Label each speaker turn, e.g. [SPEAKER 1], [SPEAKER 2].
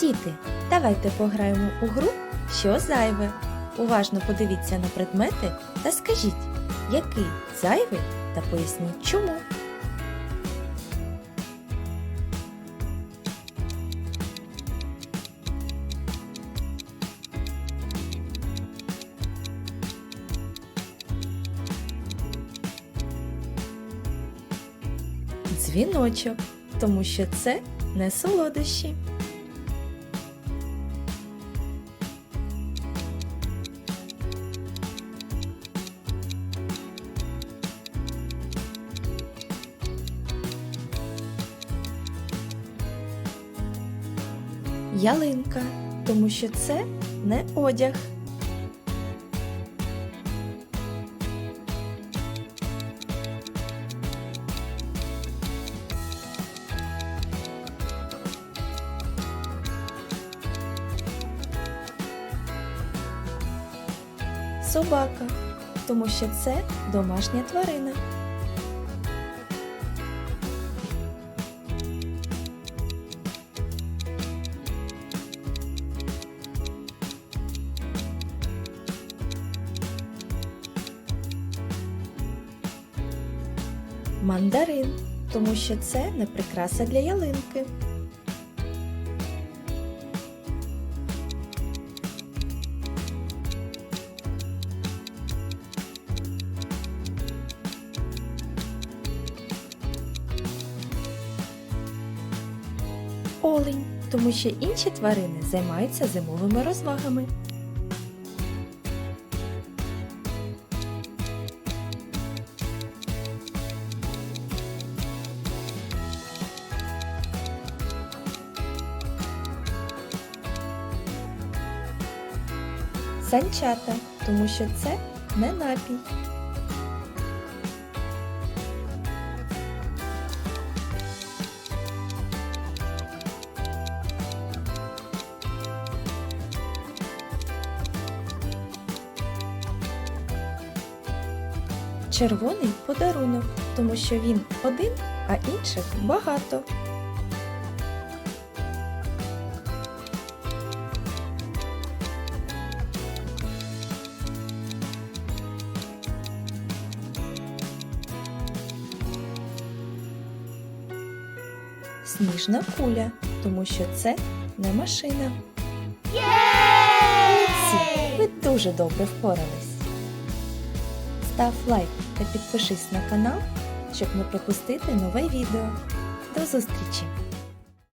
[SPEAKER 1] Діти, давайте пограємо у гру Що зайве. Уважно подивіться на предмети та скажіть, який зайвий, та поясніть чому. Дзвіночок, тому що це не солодощі. Ялинка, тому що це не одяг. Собака, тому що це домашня тварина. Мандарин, тому що це не прикраса для ялинки. Олень, тому що інші тварини займаються зимовими розвагами. Санчата, тому що це не напій. Червоний подарунок, тому що він один, а інших багато. Сніжна куля, тому що це не машина. Молодці! Ви дуже добре впорались. Став лайк та підпишись на канал, щоб не пропустити нове відео. До зустрічі!